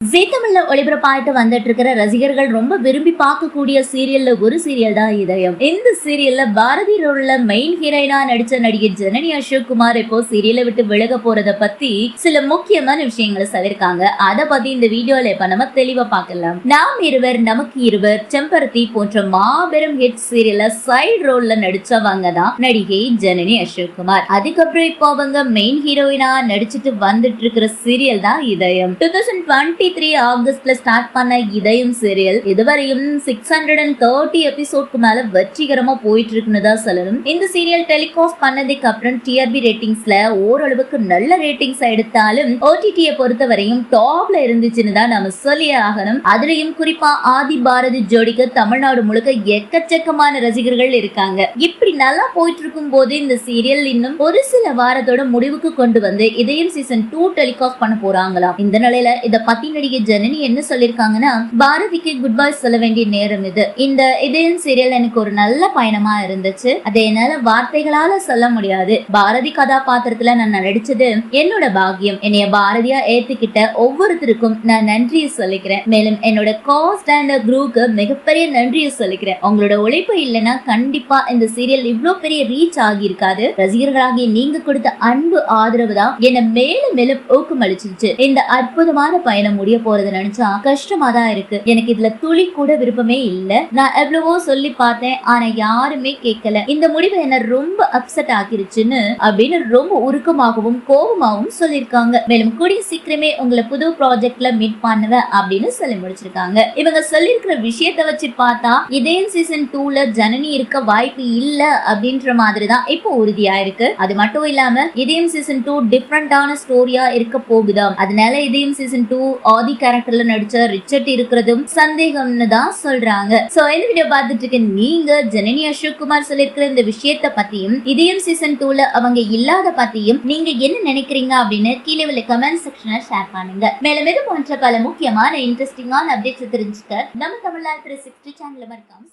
ஜீ தமிழ்ல ஒளிபரப்பாயிட்டு வந்துட்டு இருக்கிற ரசிகர்கள் ரொம்ப விரும்பி பார்க்கக்கூடிய சீரியல்ல ஒரு சீரியல் தான் இதயம். இந்த சீரியல்ல பாரதி ரோல்ல மெயின் ஹீரோயினா நடிச்ச நடிகை ஜனனி அசோக் குமார் இப்போ சீரியலை விட்டு விலக போறத பத்தி சில முக்கியமான விஷயங்களை சொல்லிருக்காங்க அத பத்தி இந்த வீடியோல இப்ப நம்ம தெளிவா பார்க்கலாம். நாம் இருவர் நமக்கு இருவர் செம்பருத்தி போன்ற மாபெரும் ஹிட் சீரியல்ல சைடு ரோல்ல நடிச்சவங்க தான் நடிகை ஜனனி அசோக் குமார் அதுக்கப்புறம் இப்போ அவங்க மெயின் ஹீரோயினா நடிச்சிட்டு வந்துட்டு இருக்கிற சீரியல் தான் இதயம். டூ தௌசண்ட் டுவெண்ட்டி த்ரீ ஆகஸ்ட்ல ஸ்டார்ட் பண்ண இதயம் சீரியல் இதுவரையும் சிக்ஸ் ஹண்ட்ரட் அண்ட் தேர்ட்டி எபிசோட்க்கு மேல வெற்றிகரமா போயிட்டு இருக்குன்னு தான் சொல்லணும். இந்த சீரியல் டெலிகாஸ்ட் பண்ணதுக்கு அப்புறம் டிஆர்பி ரேட்டிங்ஸ்ல ஓரளவுக்கு நல்ல ரேட்டிங்ஸ் எடுத்தாலும் ஓடிடியை பொறுத்த வரையும் டாப்ல இருந்துச்சுன்னு தான் நம்ம சொல்லியே ஆகணும். அதுலயும் குறிப்பா ஆதி பாரதி ஜோடிக்கு தமிழ்நாடு முழுக்க எக்கச்சக்கமான ரசிகர்கள் இருக்காங்க. இப்படி நல்லா போயிட்டு இருக்கும் போது இந்த சீரியல் இன்னும் ஒரு சில வாரத்தோட முடிவுக்கு கொண்டு வந்து இதயம் சீசன் டூ டெலிகாஸ்ட் பண்ண போறாங்களாம். இந்த நிலையில இத பத்தி நடிகை ஜனனி என்ன சொல்லிருக்காங்கன்னா பாரதிக்கு குட் பை சொல்ல வேண்டிய நேரம் இது. இந்த இதயம் சீரியல் எனக்கு ஒரு நல்ல பயணமா இருந்துச்சு. அதை என்னால வார்த்தைகளால சொல்ல முடியாது. பாரதி கதாபாத்திரத்துல நான் நடிச்சது என்னோட பாக்கியம். என்னைய பாரதியா ஏத்துக்கிட்ட ஒவ்வொருத்தருக்கும் நான் நன்றியை சொல்லிக்கிறேன். மேலும் என்னோட காஸ்ட் அண்ட் குரூக்கு மிகப்பெரிய நன்றியை சொல்லிக்கிறேன். உங்களோட உழைப்பு இல்லைன்னா கண்டிப்பா இந்த சீரியல் இவ்வளவு பெரிய ரீச் ஆகியிருக்காது. ரசிகர்களாகிய நீங்க கொடுத்த அன்பு ஆதரவு தான் என்னை மேலும் மேலும் ஊக்கமளிச்சிருச்சு. இந்த அற்புதமான பயணம் முடிய போறது நினைச்சா கஷ்டமா தான் இருக்கு. எனக்கு இதுல துளி கூட விருப்பமே இல்ல. நான் எவ்வளவோ சொல்லி பார்த்தேன் ஆனா யாருமே கேட்கல. இந்த முடிவு என்ன ரொம்ப அப்செட் ஆக்கிருச்சுன்னு அப்படின்னு ரொம்ப உருக்கமாகவும் கோபமாகவும் சொல்லியிருக்காங்க. மேலும் கூடிய சீக்கிரமே உங்களை புது ப்ராஜெக்ட்ல மீட் பண்ணுவேன் அப்படின்னு சொல்லி முடிச்சிருக்காங்க. இவங்க சொல்லியிருக்கிற விஷயத்த வச்சு பார்த்தா இதயம் சீசன் டூல ஜனனி இருக்க வாய்ப்பு இல்ல அப்படின்ற மாதிரி தான் இப்போ உறுதியா இருக்கு. அது மட்டும் இல்லாம இதயம் சீசன் டூ டிஃப்ரெண்டான ஸ்டோரியா இருக்க போகுதாம். அதனால இதயம் சீசன் டூ ஆதி கேரக்டர்ல நடிச்ச ரிச்சர்ட் இருக்கிறதும் சந்தேகம்னு தான் சொல்றாங்க. சோ இந்த வீடியோ பார்த்துட்டு இருக்க நீங்க ஜனனி அசோக் குமார் சொல்லியிருக்கிற இந்த விஷயத்த பத்தியும் இதயம் சீசன் டூல அவங்க இல்லாத பத்தியும் நீங்க என்ன நினைக்கிறீங்க அப்படின்னு கீழே உள்ள கமெண்ட் செக்ஷனை ஷேர் பண்ணுங்க. மேலும் இது போன்ற பல முக்கியமான இன்ட்ரெஸ்டிங்கான அப்டேட்ஸ் தெரிஞ்சுக்க நம்ம தமிழ்நாடு த்ரீ சிக்ஸ்டி சேனல் மறக்காம